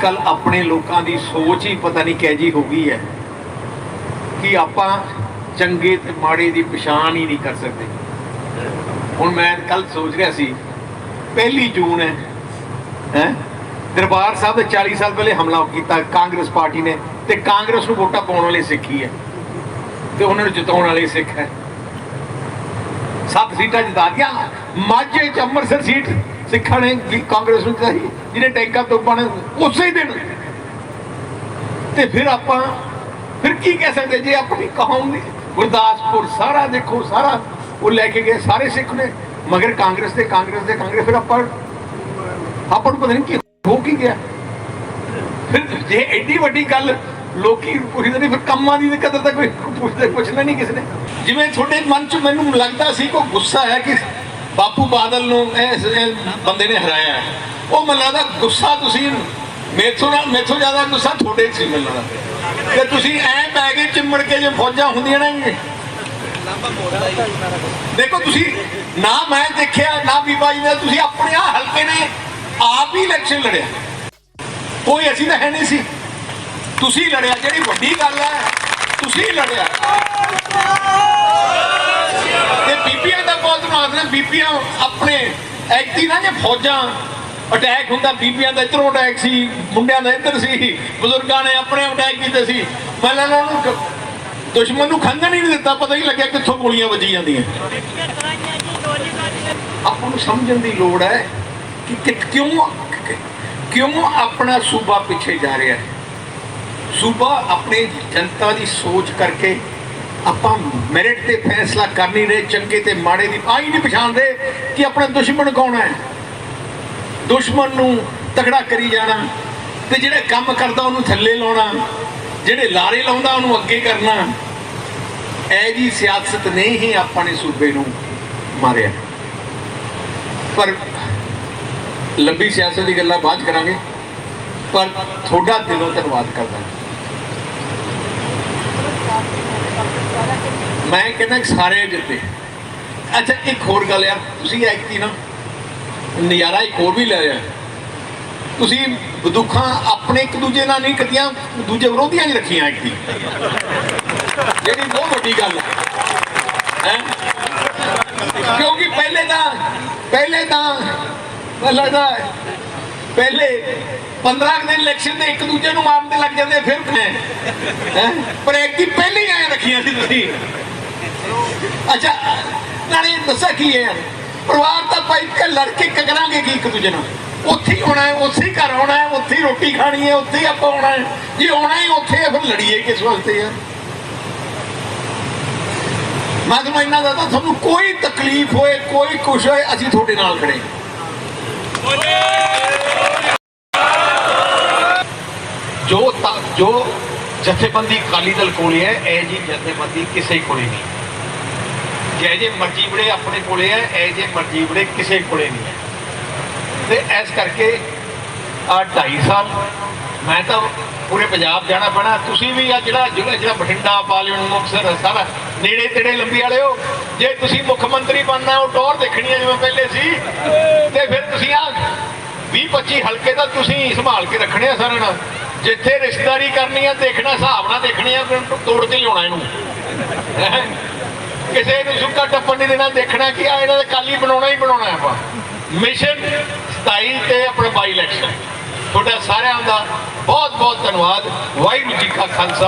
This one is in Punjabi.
ਕੱਲ ਆਪਣੇ ਲੋਕਾਂ ਦੀ ਸੋਚ ਹੀ ਪਤਾ ਨਹੀਂ ਕਿਹ ਜੀ ਹੋ ਗਈ ਹੈ ਕਿ ਆਪਾਂ ਚੰਗੇ ਤੇ ਮਾੜੇ ਦੀ ਪਛਾਣ ਹੀ ਨਹੀਂ ਕਰ ਸਕਦੇ। ਹੁਣ ਮੈਂ ਕੱਲ ਸੋਚ ਰਿਹਾ ਸੀ, ਪਹਿਲੀ ਜੂਨ ਹੈ ਹੈ? ਦਰਬਾਰ ਸਾਹਿਬ ਦੇ 40 ਸਾਲ ਪਹਿਲੇ ਹਮਲਾ ਕੀਤਾ, ਕਾਂਗਰਸ ਪਾਰਟੀ ਨੇ ਤੇ ਕਾਂਗਰਸ ਨੂੰ ਵੋਟਾਂ ਪਾਉਣ ਵਾਲੇ ਸਿੱਖੀ ਹੈ ਤੇ ਉਹਨਾਂ ਨੂੰ ਜਿਤਾਉਣ ਵਾਲੇ ਸਿੱਖ ਹੈ। ਸੱਤ ਸੀਟਾਂ ਜਿਤਾ ਗਿਆ, ਮਾਝੇ ਚ ਅੰਮ੍ਰਿਤਸਰ ਸੀਟ ਸਿੱਖਾਂ ਨੇ ਕਾਂਗਰਸ ਨੂੰ ਜਿਤਾਈ ਜਿਹਨੇ ਟੈਂਕਾਂ ਤੋਂ ਪਾਣੇ ਉਸੇ ਦਿਨ। ਤੇ ਫਿਰ ਆਪਾਂ, ਫਿਰ ਕੀ ਕਹਿ ਸਕਦੇ ਜੇ ਆਪਣੀ ਕੌਮ ਦੀ ਗੁਰਦਾਸਪੁਰ ਸਾਰਾ ਦੇਖੋ, ਸਾਰਾ ਉਹ ਲੈ ਕੇ ਗਏ ਸਾਰੇ ਸਿੱਖ ਨੇ, ਮਗਰ ਕਾਂਗਰਸ ਦੇ ਕਾਂਗਰਸ ਦੇ, ਕਾਂਗਰਸ, ਫਿਰ ਆਪਾਂ ਆਪਾਂ ਨੂੰ ਪਤਾ ਨਹੀਂ ਕੀ ਹੋ ਕੀ ਗਿਆ। ਫਿਰ ਜੇ ਐਡੀ ਵੱਡੀ ਗੱਲ ਲੋਕੀ ਪੁੱਛਦੇ ਨਹੀਂ ਫਿਰ ਕੰਮਾਂ ਦੀ ਕਦਰ ਤਾਂ ਕੋਈ ਪੁੱਛਦੇ, ਪੁੱਛਣਾ ਨਹੀਂ ਕਿਸੇ ਨੇ। ਜਿਵੇਂ ਤੁਹਾਡੇ ਮਨ 'ਚ ਮੈਨੂੰ ਲੱਗਦਾ ਸੀ, ਕੋਈ ਗੁੱਸਾ ਹੈ ਕਿ ਬਾਪੂ ਬਾਦਲ ਨੂੰ ਇਸ ਬੰਦੇ ਨੇ ਹਰਾਇਆ ਉਹ ਮੈਨੂੰ ਲੱਗਦਾ ਗੁੱਸਾ ਤੁਸੀਂ ਮੇਥੋਂ ਨਾਲ ਮੇਥੋਂ ਜ਼ਿਆਦਾ ਗੁੱਸਾ ਤੁਹਾਡੇ 'ਚ ਸੀ ਮੈਨੂੰ ਲੱਗਦਾ। ਤੁਸੀਂ ਐ ਪੈ ਗਏ ਚਿੰਮੜ ਕੇ ਜੇ ਫੌਜਾਂ ਹੁੰਦੀਆਂ ਨੇ ਦੇਖੋ ਤੁਸੀਂ ਨਾ ਮੈਂ ਦੇਖਿਆ, ਨਾ ਬੀਬਾ ਜੀ ਨੇ ਤੁਸੀਂ ਆਪਣੇ ਆ ਹਲਕੇ ਨੇ ਆਪ ਹੀ ਇਲੈਕਸ਼ਨ ਲੜਿਆ। ਕੋਈ ਅਸੀਂ ਤਾਂ ਹੈ ਨਹੀਂ ਸੀ। ਤੁਸੀਂ ਲੜਿਆ, ਜਿਹੜੀ ਵੱਡੀ ਗੱਲ ਹੈ, ਤੁਸੀਂ ਲੜਿਆ। ਤੇ ਬੀਬੀਆਂ ਦਾ ਬਹੁਤ ਮਾਨ ਹੈ ਆਪਣੇ ਐਕਟੀ ਨਾ ਜੇ ਫੌਜਾਂ ਅਟੈਕ ਹੁੰਦਾ, ਬੀਬੀਆਂ ਦਾ ਇਧਰੋਂ ਅਟੈਕ ਸੀ, ਮੁੰਡਿਆਂ ਦਾ ਇੱਧਰ ਸੀ, ਬਜ਼ੁਰਗਾਂ ਨੇ ਆਪਣੇ ਅਟੈਕ ਕੀਤੇ ਸੀ। ਪਹਿਲਾਂ ਉਹਨਾਂ ਨੂੰ ਦੁਸ਼ਮਣ ਨੂੰ ਖੰਗਣ ਹੀ ਨਹੀਂ ਦਿੱਤਾ, ਪਤਾ ਹੀ ਲੱਗਿਆ ਕਿੱਥੋਂ ਗੋਲੀਆਂ ਵੱਜੀ ਜਾਂਦੀਆਂ। ਆਪਾਂ ਨੂੰ ਸਮਝਣ ਦੀ ਲੋੜ ਹੈ ਕਿ ਕਿ ਕਿਉਂ ਕਿਉਂ ਆਪਣਾ ਸੂਬਾ ਪਿੱਛੇ ਜਾ ਰਿਹਾ ਹੈ? ਸੂਬਾ ਆਪਣੇ ਜਨਤਾ ਦੀ ਸੋਚ ਕਰਕੇ ਆਪਾਂ ਮੈਰਿਟ ਤੇ ਫੈਸਲਾ ਕਰ ਨਹੀਂ ਰਹੇ, ਚੰਗੇ ਤੇ ਮਾੜੇ ਦੀ ਆਈ ਨਹੀਂ ਪਛਾਣ ਰਹੇ ਕਿ ਆਪਣਾ ਦੁਸ਼ਮਣ ਕੌਣ ਹੈ। ਦੁਸ਼ਮਣ ਨੂੰ ਤਕੜਾ ਕਰੀ ਜਾਣਾ ਤੇ ਜਿਹੜਾ ਕੰਮ ਕਰਦਾ ਉਹਨੂੰ ਥੱਲੇ ਲਾਉਣਾ, ਜਿਹੜੇ ਲਾਰੇ ਲਾਉਂਦਾ ਉਹਨੂੰ ਅੱਗੇ ਕਰਨਾ ਐ ਜੀ ਸਿਆਸਤ ਨੇ ਹੀ ਆਪਾਂ ਨੇ ਸੂਬੇ ਨੂੰ ਮਾਰਿਆ। ਪਰ ਲੰਬੀ ਸਿਆਸਤ ਦੀ ਗੱਲਾਂ ਬਾਅਦ ਕਰਾਂਗੇ, ਪਰ ਤੁਹਾਡਾ ਦਿਲੋਂ ਧੰਨਵਾਦ ਕਰਦਾ ਮੈਂ ਕਹਿੰਦਾ ਸਾਰੇ ਜਿੱਤੇ। ਅੱਛਾ, ਇੱਕ ਹੋਰ ਗੱਲ ਯਾਰ, ਤੁਸੀਂ ਐਕਤੀ ਨਾ, ਨਜ਼ਾਰਾ ਇੱਕ ਹੋਰ ਵੀ ਲੈ ਰਿਹਾ ਤੁਸੀਂ ਬਦੁੱਖਾਂ ਆਪਣੇ ਇੱਕ ਦੂਜੇ ਨਾਲ ਨਹੀਂ ਕੱਟੀਆਂ, ਦੂਜੇ ਵਿਰੋਧੀਆਂ 'ਚ ਰੱਖੀਆਂ ਐਕਤੀ ਜਿਹੜੀ ਬਹੁਤ ਵੱਡੀ ਗੱਲ ਹੈ। ਹੈਂ? ਕਿਉਂਕਿ ਪਹਿਲੇ ਤਾਂ ਪਹਿਲੇ ਤਾਂ, ਪਹਿਲਾਂ ਤਾਂ ਪਹਿਲੇ 15 ਕੁ ਦਿਨ ਇਲੈਕਸ਼ਨ ਦੇ ਇੱਕ ਦੂਜੇ ਨੂੰ ਮਾਰਨ ਤੇ ਲੱਗ ਜਾਂਦੇ ਫਿਰ ਹੈ? ਪਰ ਇੱਕ ਦੀ ਪਹਿਲੇ ਐ ਰੱਖੀਆਂ ਸੀ ਤੁਸੀਂ। ਅੱਛਾ, ਨਾਲੇ ਦੱਸਿਆ ਕੀ ਹੈ ਪਰਿਵਾਰ ਤਾਂ ਭਾਈ ਕੇ ਲੜਕੇ ਕਰਾਂਗੇ ਕੀ ਇੱਕ ਦੂਜੇ ਨਾਲ? ਉੱਥੇ ਹੀ ਹੋਣਾ ਹੈ, ਉੱਥੇ ਹੀ ਘਰ ਆਉਣਾ ਹੈ, ਉੱਥੇ ਹੀ ਰੋਟੀ ਖਾਣੀ ਹੈ, ਉੱਥੇ ਹੀ ਆਪਾਂ ਆਉਣਾ ਹੈ। ਜੇ ਆਉਣਾ ਹੀ, ਉੱਥੇ ਫਿਰ ਲੜੀਏ ਕਿਸ ਵਾਸਤੇ ਯਾਰ? ਮੈਂ ਤੁਹਾਨੂੰ ਇੰਨਾ ਦੱਸਦਾ, ਤੁਹਾਨੂੰ ਕੋਈ ਤਕਲੀਫ ਹੋਏ, ਕੋਈ ਕੁਛ ਹੋਏ, ਅਸੀਂ ਤੁਹਾਡੇ ਨਾਲ ਖੜੇ ਹਾਂ। ਜੋ ਜੋ ਜਥੇਬੰਦੀ ਅਕਾਲੀ ਦਲ ਕੋਲੇ ਹੈ, ਇਹ ਜੀ ਜਥੇਬੰਦੀ ਕਿਸੇ ਕੋਲੇ ਨਹੀਂ। ਜੇ ਜੇ ਮਰਜ਼ੀ ਬੜੇ ਆਪਣੇ ਕੋਲੇ ਹੈ, ਇਹ ਜੇ ਮਰਜ਼ੀ ਬੜੇ ਕਿਸੇ ਕੋਲੇ ਨਹੀਂ ਹੈ। ਤੇ ਇਸ ਕਰਕੇ ਆ 2.5 ਸਾਲ ਮੈਂ ਤਾਂ ਪੂਰੇ ਪੰਜਾਬ ਜਾਣਾ ਪੈਣਾ। ਤੁਸੀਂ ਵੀ ਆ ਜਿਹੜਾ ਜਿਹੜਾ ਜਿਹੜਾ ਬਠਿੰਡਾ ਪਾਲੀਗੁਣ ਮੁਕਤਸਰ, ਸਾਰਾ ਨੇੜੇ ਤੇੜੇ ਲੰਬੀ ਵਾਲਿਓ ਜੇ ਤੁਸੀਂ ਮੁੱਖ ਮੰਤਰੀ ਬਣਨਾ ਉਹ ਟੌਰ ਦੇਖਣੀ ਹੈ ਜਿਵੇਂ ਪਹਿਲੇ ਸੀ। ਤੇ ਫਿਰ ਤੁਸੀਂ ਆ 20 25 ਹਲਕੇ ਤਾਂ ਤੁਸੀਂ ਸੰਭਾਲ ਕੇ ਰੱਖਣੇ ਆ ਸਾਰਿਆਂ ਨਾਲ। ਜਿੱਥੇ ਰਿਸ਼ਤੇਦਾਰੀ ਕਰਨੀ ਆ, ਦੇਖਣਾ, ਹਿਸਾਬ ਨਾਲ ਦੇਖਣੀ ਆ, ਫਿਰ ਤੋੜ ਕੇ ਲਿਆਉਣਾ ਇਹਨੂੰ। ਕਿਸੇ ਨੂੰ ਸੁੱਕਾ ਟੱਪਣ ਨਹੀਂ ਦੇਣਾ, ਦੇਖਣਾ ਕਿ ਆ ਇਹਨਾਂ ਦਾ ਕਾਲੀ ਬਣਾਉਣਾ ਹੀ ਬਣਾਉਣਾ ਆਪਾਂ। ਮਿਸ਼ਨ 27 ਤੇ ਆਪਣਾ ਬਾਈ ਇਲੈਕਸ਼ਨ ਤੁਹਾਡਾ ਸਾਰਿਆਂ ਦਾ ਬਹੁਤ ਬਹੁਤ ਧੰਨਵਾਦ। ਵਾਹਿਗੁਰੂ ਜੀ ਕਾ ਖਾਲਸਾ।